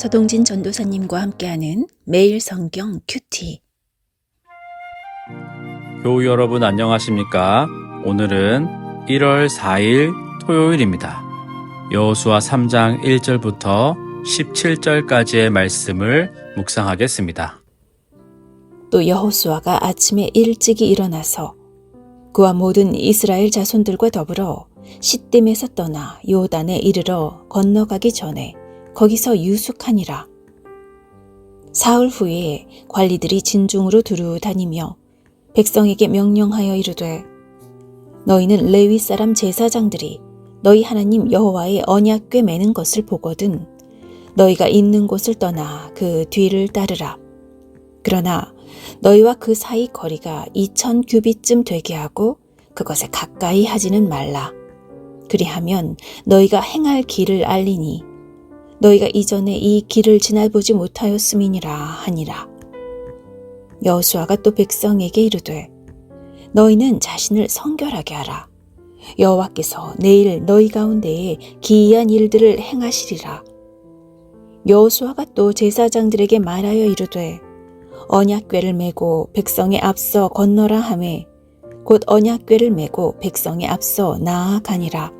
서동진 전도사님과 함께하는 매일 성경 큐티. 교우 여러분 안녕하십니까? 오늘은 1월 4일 토요일입니다. 여호수아 3장 1절부터 17절까지의 말씀을 묵상하겠습니다. 또 여호수아가 아침에 일찍이 일어나서 그와 모든 이스라엘 자손들과 더불어 시딤에서 떠나 요단에 이르러 건너가기 전에 거기서 유숙하니라. 사흘 후에 관리들이 진중으로 두루 다니며 백성에게 명령하여 이르되 너희는 레위 사람 제사장들이 너희 하나님 여호와의 언약궤 매는 것을 보거든 너희가 있는 곳을 떠나 그 뒤를 따르라. 그러나 너희와 그 사이 거리가 2천 규빗쯤 되게 하고 그것에 가까이 하지는 말라. 그리하면 너희가 행할 길을 알리니 너희가 이전에 이 길을 지나보지 못하였음이니라 하니라. 여호수아가 또 백성에게 이르되 너희는 자신을 성결하게 하라. 여호와께서 내일 너희 가운데에 기이한 일들을 행하시리라. 여호수아가 또 제사장들에게 말하여 이르되 언약궤를 메고 백성에 앞서 건너라 하매 곧 언약궤를 메고 백성에 앞서 나아가니라.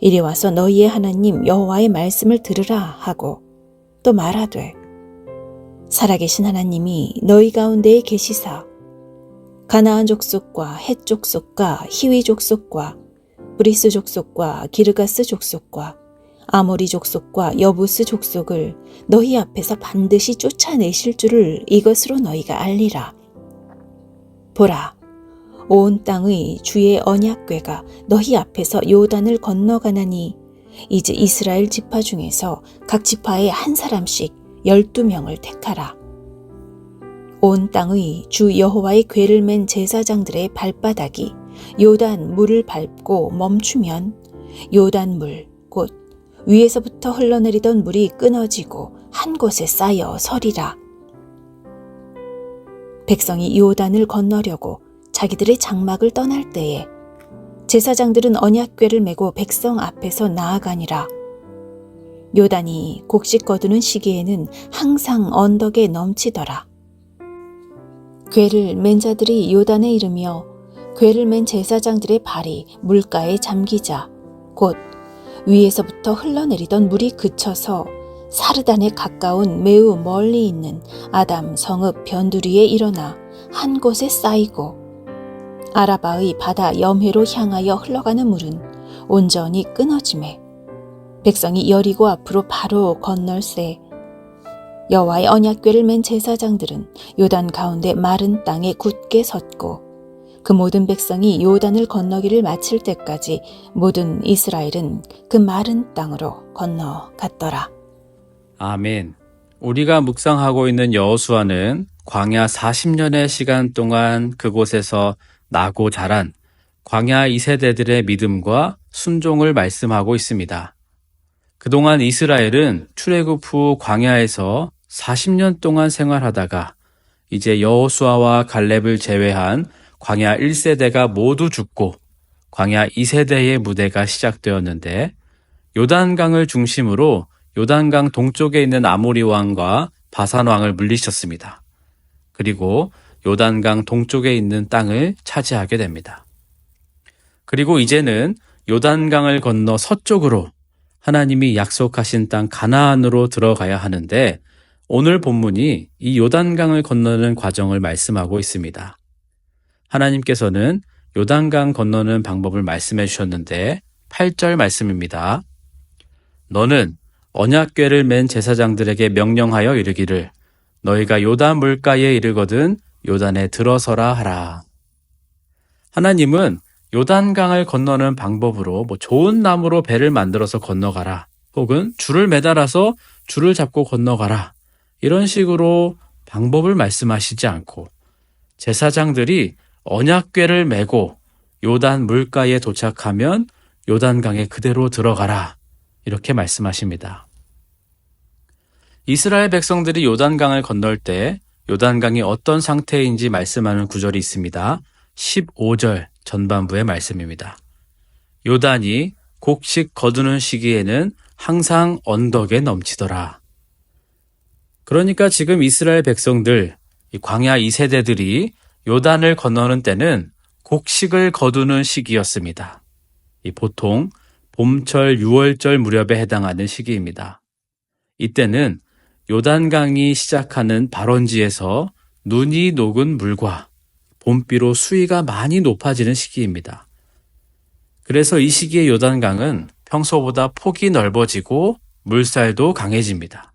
이리 와서 너희의 하나님 여호와의 말씀을 들으라 하고 또 말하되 살아계신 하나님이 너희 가운데에 계시사 가나안 족속과 헷 족속과 히위 족속과 브리스 족속과 기르가스 족속과 아모리 족속과 여부스 족속을 너희 앞에서 반드시 쫓아내실 줄을 이것으로 너희가 알리라. 보라, 온 땅의 주의 언약궤가 너희 앞에서 요단을 건너가나니 이제 이스라엘 지파 중에서 각 지파에 한 사람씩 열두 명을 택하라. 온 땅의 주 여호와의 궤를 맨 제사장들의 발바닥이 요단 물을 밟고 멈추면 요단 물, 곧 위에서부터 흘러내리던 물이 끊어지고 한 곳에 쌓여 서리라. 백성이 요단을 건너려고 자기들의 장막을 떠날 때에 제사장들은 언약궤를 메고 백성 앞에서 나아가니라. 요단이 곡식 거두는 시기에는 항상 언덕에 넘치더라. 궤를 맨 자들이 요단에 이르며 궤를 맨 제사장들의 발이 물가에 잠기자 곧 위에서부터 흘러내리던 물이 그쳐서 사르단에 가까운 매우 멀리 있는 아담 성읍 변두리에 일어나 한 곳에 쌓이고 아라바의 바다 염해로 향하여 흘러가는 물은 온전히 끊어짐에 백성이 여리고 앞으로 바로 건널세 여호와의 언약궤를 맨 제사장들은 요단 가운데 마른 땅에 굳게 섰고 그 모든 백성이 요단을 건너기를 마칠 때까지 모든 이스라엘은 그 마른 땅으로 건너갔더라. 아멘. 우리가 묵상하고 있는 여호수아는 광야 40년의 시간 동안 그곳에서 나고 자란 광야 2세대들의 믿음과 순종을 말씀하고 있습니다. 그동안 이스라엘은 출애굽 후 광야에서 40년 동안 생활하다가 이제 여호수아와 갈렙을 제외한 광야 1세대가 모두 죽고 광야 2세대의 무대가 시작되었는데 요단강을 중심으로 요단강 동쪽에 있는 아모리 왕과 바산 왕을 물리쳤습니다. 그리고 요단강 동쪽에 있는 땅을 차지하게 됩니다. 그리고 이제는 요단강을 건너 서쪽으로 하나님이 약속하신 땅 가나안으로 들어가야 하는데 오늘 본문이 이 요단강을 건너는 과정을 말씀하고 있습니다. 하나님께서는 요단강 건너는 방법을 말씀해 주셨는데 8절 말씀입니다. 너는 언약궤를 맨 제사장들에게 명령하여 이르기를 너희가 요단 물가에 이르거든 요단에 들어서라 하라. 하나님은 요단강을 건너는 방법으로 뭐 좋은 나무로 배를 만들어서 건너가라. 혹은 줄을 매달아서 줄을 잡고 건너가라. 이런 식으로 방법을 말씀하시지 않고 제사장들이 언약궤를 메고 요단 물가에 도착하면 요단강에 그대로 들어가라. 이렇게 말씀하십니다. 이스라엘 백성들이 요단강을 건널 때 요단강이 어떤 상태인지 말씀하는 구절이 있습니다. 15절 전반부의 말씀입니다. 요단이 곡식 거두는 시기에는 항상 언덕에 넘치더라. 그러니까 지금 이스라엘 백성들, 이 광야 2세대들이 요단을 건너는 때는 곡식을 거두는 시기였습니다. 이 보통 봄철 6월절 무렵에 해당하는 시기입니다. 이때는 요단강이 시작하는 발원지에서 눈이 녹은 물과 봄비로 수위가 많이 높아지는 시기입니다. 그래서 이 시기의 요단강은 평소보다 폭이 넓어지고 물살도 강해집니다.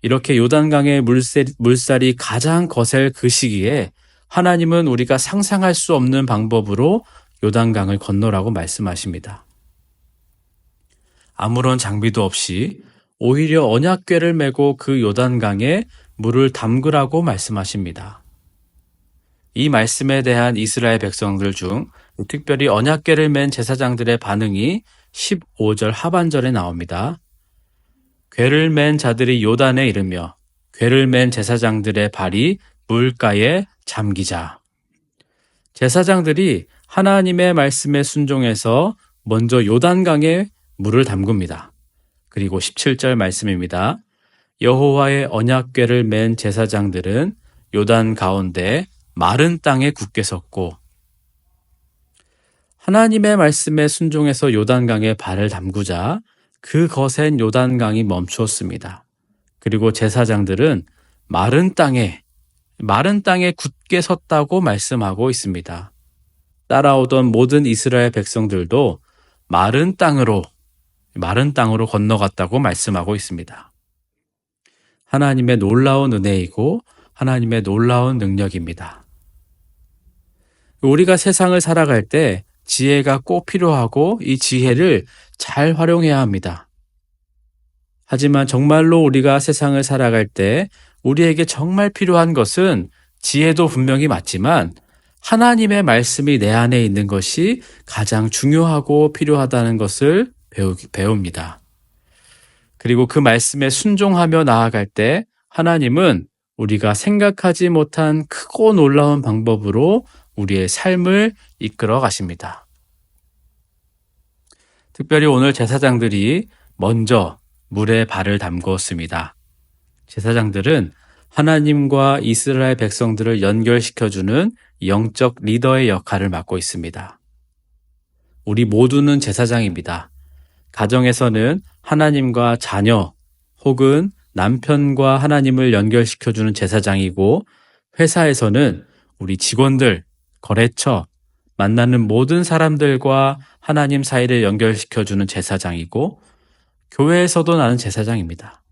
이렇게 요단강의 물살, 물살이 가장 거셀 그 시기에 하나님은 우리가 상상할 수 없는 방법으로 요단강을 건너라고 말씀하십니다. 아무런 장비도 없이 오히려 언약궤를 메고 그 요단강에 물을 담그라고 말씀하십니다. 이 말씀에 대한 이스라엘 백성들 중 특별히 언약궤를 맨 제사장들의 반응이 15절 하반절에 나옵니다. 궤를 맨 자들이 요단에 이르며 궤를 맨 제사장들의 발이 물가에 잠기자. 제사장들이 하나님의 말씀에 순종해서 먼저 요단강에 물을 담굽니다. 그리고 17절 말씀입니다. 여호와의 언약궤를 맨 제사장들은 요단 가운데 마른 땅에 굳게 섰고 하나님의 말씀에 순종해서 요단강에 발을 담그자 그 거센 요단강이 멈추었습니다. 그리고 제사장들은 마른 땅에 마른 땅에 굳게 섰다고 말씀하고 있습니다. 따라오던 모든 이스라엘 백성들도 마른 땅으로 마른 땅으로 건너갔다고 말씀하고 있습니다. 하나님의 놀라운 은혜이고 하나님의 놀라운 능력입니다. 우리가 세상을 살아갈 때 지혜가 꼭 필요하고 이 지혜를 잘 활용해야 합니다. 하지만 정말로 우리가 세상을 살아갈 때 우리에게 정말 필요한 것은 지혜도 분명히 맞지만 하나님의 말씀이 내 안에 있는 것이 가장 중요하고 필요하다는 것을 배우, 배웁니다. 그리고 그 말씀에 순종하며 나아갈 때 하나님은 우리가 생각하지 못한 크고 놀라운 방법으로 우리의 삶을 이끌어 가십니다. 특별히 오늘 제사장들이 먼저 물에 발을 담그었습니다. 제사장들은 하나님과 이스라엘 백성들을 연결시켜주는 영적 리더의 역할을 맡고 있습니다. 우리 모두는 제사장입니다. 가정에서는 하나님과 자녀 혹은 남편과 하나님을 연결시켜주는 제사장이고 회사에서는 우리 직원들, 거래처, 만나는 모든 사람들과 하나님 사이를 연결시켜주는 제사장이고 교회에서도 나는 제사장입니다.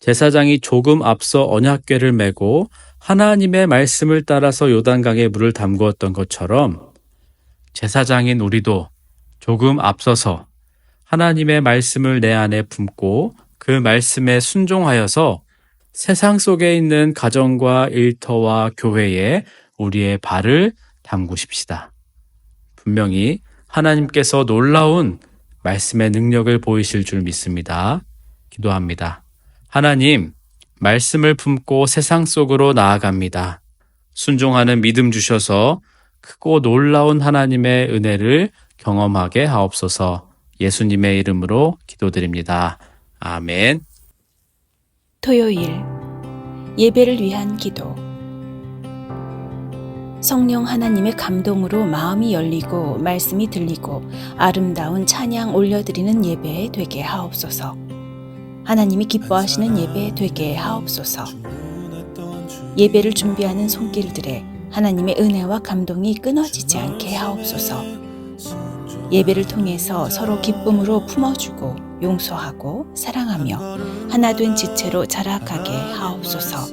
제사장이 조금 앞서 언약궤를 메고 하나님의 말씀을 따라서 요단강에 물을 담그었던 것처럼 제사장인 우리도 조금 앞서서 하나님의 말씀을 내 안에 품고 그 말씀에 순종하여서 세상 속에 있는 가정과 일터와 교회에 우리의 발을 담그십시다. 분명히 하나님께서 놀라운 말씀의 능력을 보이실 줄 믿습니다. 기도합니다. 하나님, 말씀을 품고 세상 속으로 나아갑니다. 순종하는 믿음 주셔서 크고 놀라운 하나님의 은혜를 경험하게 하옵소서 예수님의 이름으로 기도드립니다. 아멘. 토요일 예배를 위한 기도 성령 하나님의 감동으로 마음이 열리고 말씀이 들리고 아름다운 찬양 올려드리는 예배 되게 하옵소서. 하나님이 기뻐하시는 예배 되게 하옵소서. 예배를 준비하는 손길들에 하나님의 은혜와 감동이 끊어지지 않게 하옵소서. 예배를 통해서 서로 기쁨으로 품어주고 용서하고 사랑하며 하나 된 지체로 자락하게 하옵소서.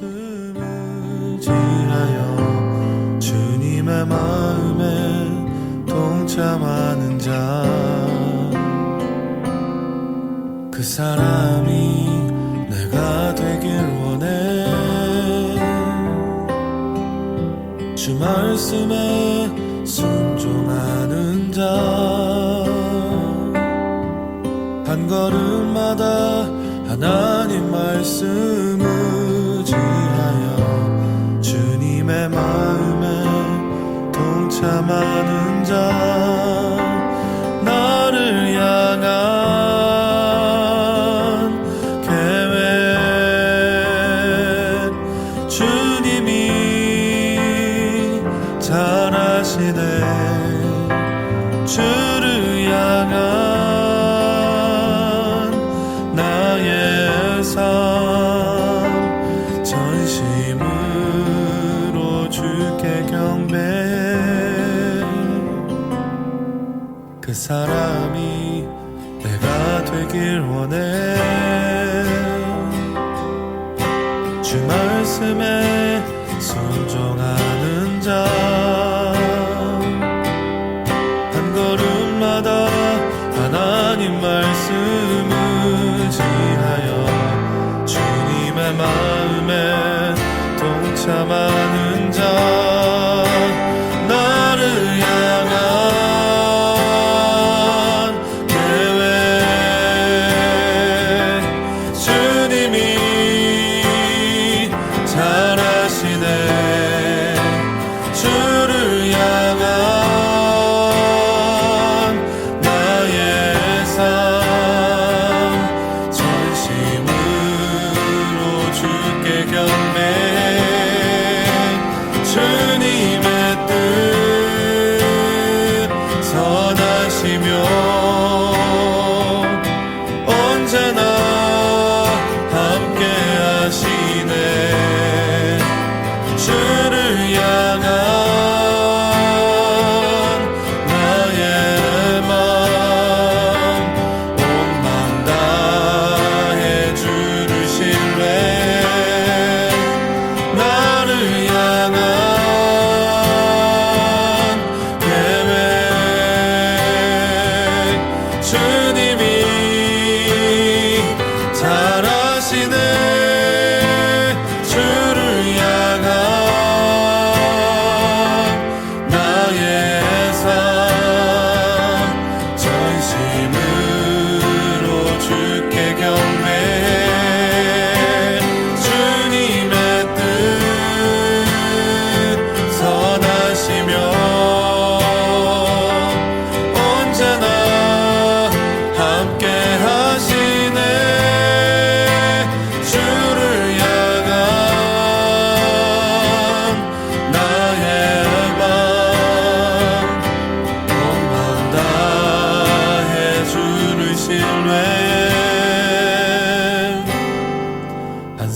주님의 마음에 동참하는 자 그 사람이 내가 되길 원해 주 말씀에 순종하는 자 한 걸음마다 하나님 말씀을 지하여 주님의 마음에 동참하는 자. 원해. 주 말씀에 순종하는 자.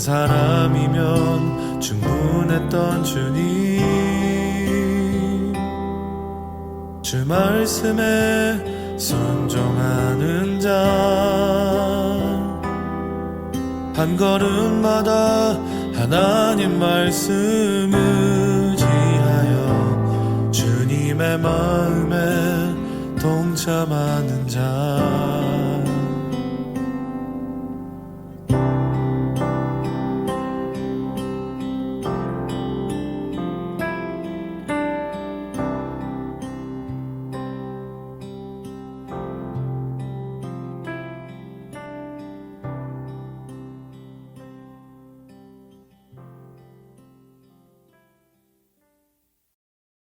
사람이면 충분했던 주님. 주 말씀에 순종하는 자 한 걸음마다 하나님 말씀을 지하여 주님의 마음에 동참하는 자.